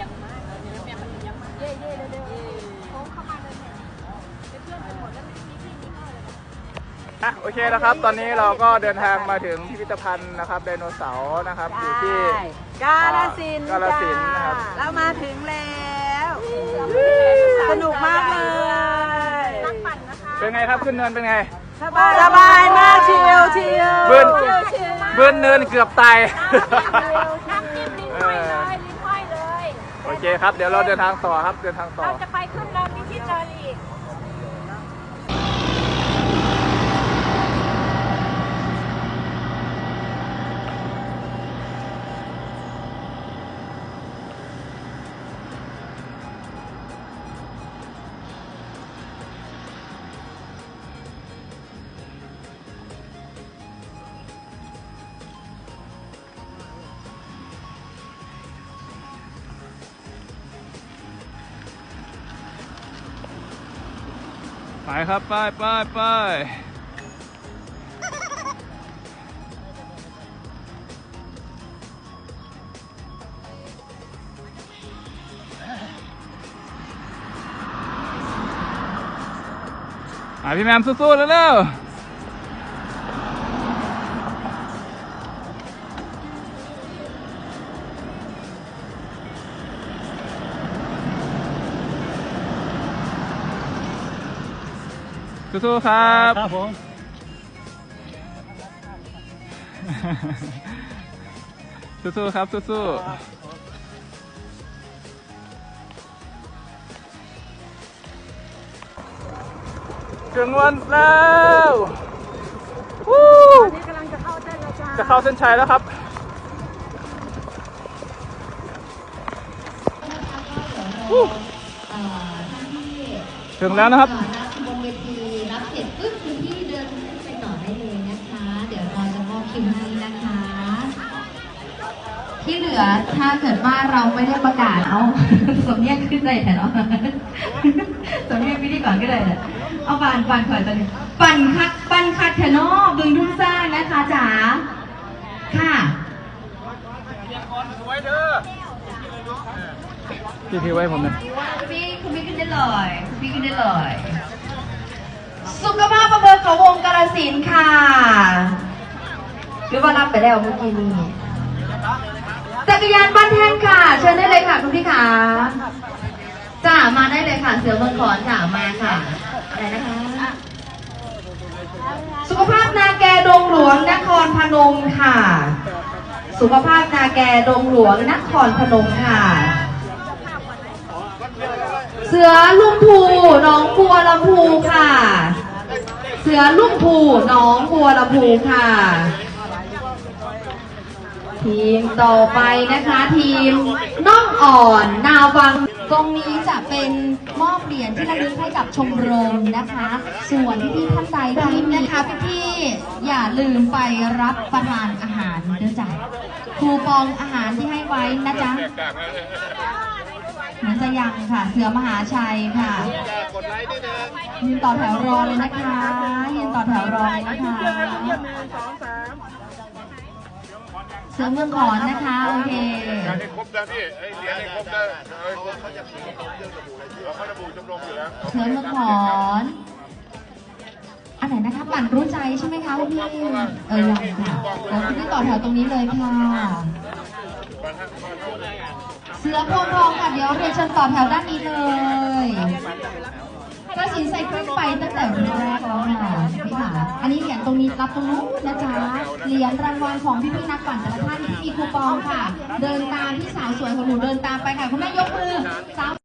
ยังมากเดี๋ยวแม่ยมันยังมากเย่เย่เร็วๆโค้งเข้ามาเลยเนี่ยเป็นเพื่อนกันหมดแล้วไม่มีพี่มีน้อยเลยอะโอเคนะครับ ตอนนี้เราก็เดินทางมาถึงพิพิธภัณฑ์นะครับไดโนเสาร์นะครับอยู่ที่ กาลสินธุ์กาฬสินธุ์นะครับ เรามาถึงแล้วสนุกมากเลยนักปั่นนะคะเป็นไงครับขึ้นเนินเป็นไง สบายสบายมากชิลชิลเบิ้ล ชิลมากเบิ้ลเนินเกือบตายน้ำจิ้มลิ้ เคครับ เดี๋ยวเราเดินทางต่อครับ เดินทางต่อ เราจะไปขึ้นเราพิชิตเลยอีก ไปครับไปไปไปอะพี่แมมสู้ๆแล้วเร็ว สู้ๆครับ ครับผม สู้ๆครับ สู้ๆถึงวันแล้ววู้นี่กำลังจะเข้าเส้นแล้วจ้าจะเข้าเส้นชัยแล้วครับวู้ถึงแล้วนะครับ ไปต่อได้เลยนะคะ เดี๋ยวเราจะมอบคิวให้นะคะ ที่เหลือถ้าเกิดว่าเราไม่ได้ประกาศเอาสมเนียกขึ้นเลยเนาะสมเนียกพิธีก่อนก็เลยเนี่ยเอาปั่นปั่นก่อนตอนนี้ปั่นคัดปั่นคัดเถอะเนาะบึงทุ่งสร้างนะคะจ๋าค่ะพี่พี่ไว้ผมหนะพี่คุณพี่ขึ้นได้เลยคุณพี่ขึ้นได้เลย สุขภาพประเมินของวงกาลสินค่ะหรือว่ารับไปแล้วเมื่อกี้นี้จักรยานบ้านแท่นค่ะ เชิญได้เลยค่ะคุณพี่ขาจ้ามาได้เลยค่ะ เสือเมืองขอนค่ะมาค่ะอะไรนะคะ สุขภาพนาแกดงหลวงนครพนมค่ะ สุขภาพนาแกดงหลวงนครพนมค่ะ เสือลุ่มพูน้องบัวือลุ่มพูหน้องบัวลำพูค่ะ ทีมต่อไปนะคะ ทีมน้องอ่อนนาวังตรงนี้จะเป็นมอบเหรียญที่ระลึกให้กับชมรมนะคะ ส่วนพี่ท่านใดที่มีนะคะพี่ๆอย่าลืมไปรับประทานอาหารเด้อจ้ะคูปองอาหารที่ให้ไว้นะจ๊ะ เหมือนจะยังค่ะ เสือมหาชัยค่ะยืนต่อแถวรอเลยนะคะยืนต่อแถวรอเลยนะคะเสือเมืองขอนนะคะโอเคการให้ครบนะพี่ไอ้เหรียญให้ครบนะเออเขาจะมีเขาจะบูชมรมอยู่แล้วเสือเมืองขอนอันไหนนะคะปั่นรู้ใจใช่ไหมคะพี่เออยังค่ะเดี๋ยวคุณพี่ต่อแถวตรงนี้เลยค่ะ เสือโพธิ์ทองค่ะเดี๋ยวเรียนเชิญต่อแถวด้านนี้เลยกระสินใส่เครื่องไปตั้งแต่แรกแล้วค่ะพี่ค่ะอันนี้เหรียญตรงนี้รับตรงนู้นนะจ๊ะเหรียญรางวัลของพี่พี่ๆนักปั่นแต่ละท่านที่มีคูปองค่ะ เดินตามพี่สาวสวยของหนูเดินตามไปค่ะคุณแม่ยกมือสาว